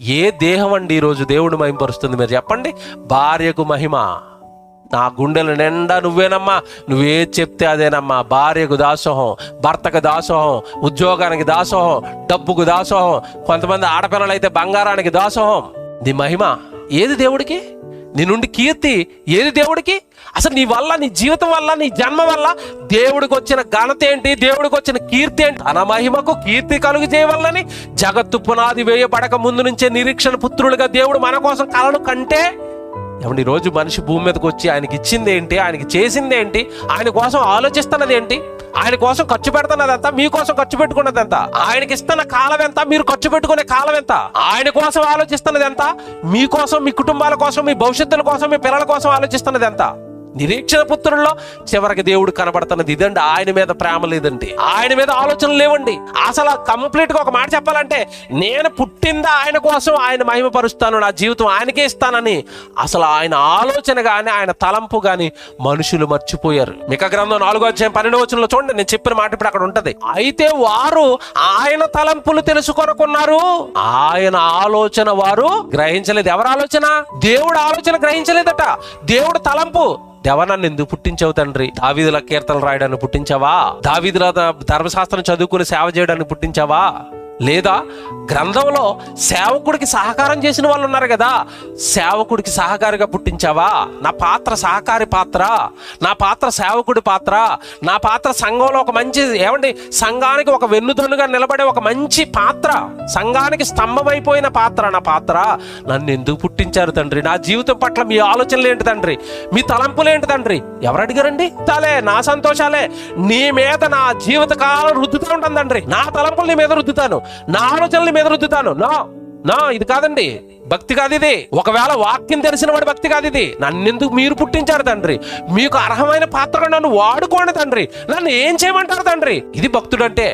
ఏ దేహం అండి ఈరోజు దేవుడు మహిమపరుస్తుంది మీరు చెప్పండి? భార్యకు మహిమ. నా గుండెల నిండా నువ్వేనమ్మా. నువ్వే చెప్తే అదేనమ్మా. భార్యకు దాసోహం భర్తకు దాసోహం ఉద్యోగానికి దాసోహం డబ్బుకు దాసోహం కొంతమంది ఆడపిల్లలు అయితే బంగారానికి దాసోహం. నీ మహిమ. ఏది దేవుడికి? నీ నుండి కీర్తి ఏది దేవుడికి? అసలు నీ వల్ల నీ జీవితం వల్ల నీ జన్మ వల్ల దేవుడికి వచ్చిన ఘనత ఏంటి? దేవుడికి వచ్చిన కీర్తి ఏంటి? తన మహిమకు కీర్తి కలుగు చేయవల్లని జగత్తు పునాది వేయబడక ముందు నుంచే నిరీక్షణ పుత్రులుగా దేవుడు మన కోసం కలను కంటే ఏమండి రోజు మనిషి భూమి మీదకి వచ్చి ఆయనకి ఇచ్చింది ఏంటి? ఆయనకి చేసింది ఏంటి? ఆయన కోసం ఆలోచిస్తున్నది ఏంటి? ఆయన కోసం ఖర్చు పెడుతున్నదంతా మీకోసం ఖర్చు పెట్టుకున్నది ఎంత? ఆయనకి ఇస్తున్న కాలం ఎంత? మీరు ఖర్చు పెట్టుకునే కాలం ఎంత? ఆయన కోసం ఆలోచిస్తున్నది ఎంత? మీకోసం మీ కుటుంబాల కోసం మీ భవిష్యత్తుల కోసం మీ పిల్లల కోసం ఆలోచిస్తున్నది ఎంత? నిరీక్షణ పుత్రుల్లో చివరికి దేవుడు కనబడుతున్నది ఇదండి. ఆయన మీద ప్రేమ లేదండి. ఆయన మీద ఆలోచనలు లేవండి. అసలు కంప్లీట్గా ఒక మాట చెప్పాలంటే నేను పుట్టిందా ఆయన కోసం ఆయన మహిమపరుస్తాను నా జీవితం ఆయనకే ఇస్తానని. అసలు ఆయన ఆలోచన గాని ఆయన తలంపు గాని మనుషులు మర్చిపోయారు. మిక గ్రంథం నాలుగో అధ్యాయం పన్నెండు వచనంలో చూడండి నేను చెప్పిన మాట ఇప్పుడు అక్కడ ఉంటది. అయితే వారు ఆయన తలంపులు తెలుసుకొనుకున్నారు. ఆయన ఆలోచన వారు గ్రహించలేదు. ఎవరు ఆలోచన? దేవుడు ఆలోచన గ్రహించలేదట. దేవుడు తలంపు దేవా నన్ను ఎందుకు పుట్టించావు తండ్రి? దావీదుల కీర్తనలు రాయడానికి పుట్టించావా? దావీదుల ధర్మశాస్త్రం చదువుకుని సేవ చేయడానికి పుట్టించావా? లేదా గ్రంథంలో సేవకుడికి సహకారం చేసిన వాళ్ళు ఉన్నారు కదా సేవకుడికి సహకారిగా పుట్టించావా? నా పాత్ర సహకారి పాత్ర నా పాత్ర సేవకుడి పాత్ర నా పాత్ర సంఘంలో ఒక మంచి ఏమండి సంఘానికి ఒక వెన్నుదన్నుగా నిలబడే ఒక మంచి పాత్ర సంఘానికి స్తంభమైపోయిన పాత్ర నా పాత్ర. నన్ను ఎందుకు పుట్టించారు తండ్రి? నా జీవితం పట్ల మీ ఆలోచనలు ఏంటి తండ్రి? మీ తలంపులు ఏంటి తండ్రి? ఎవరు అడిగారండి? చాలే నా సంతోషాలే. నీ మీద నా జీవితకాలం రుద్దుతూ ఉంటాను తండ్రి. నా తలంపులు నీ మీద రుద్దుతాను. నా ఆలోచనలు మీద రుద్దుతాను. నా నా ఇది కాదండి. భక్తి కాదు ఇది. ఒకవేళ వాక్యం తెలిసిన వాడు భక్తి కాదు ఇది. నన్నెందుకు మీరు పుట్టించారు తండ్రి? మీకు అర్హమైన పాత్రగా నన్ను వాడుకోండి తండ్రి. నన్ను ఏం చేయమంటారు తండ్రి? ఇది భక్తుడంటే.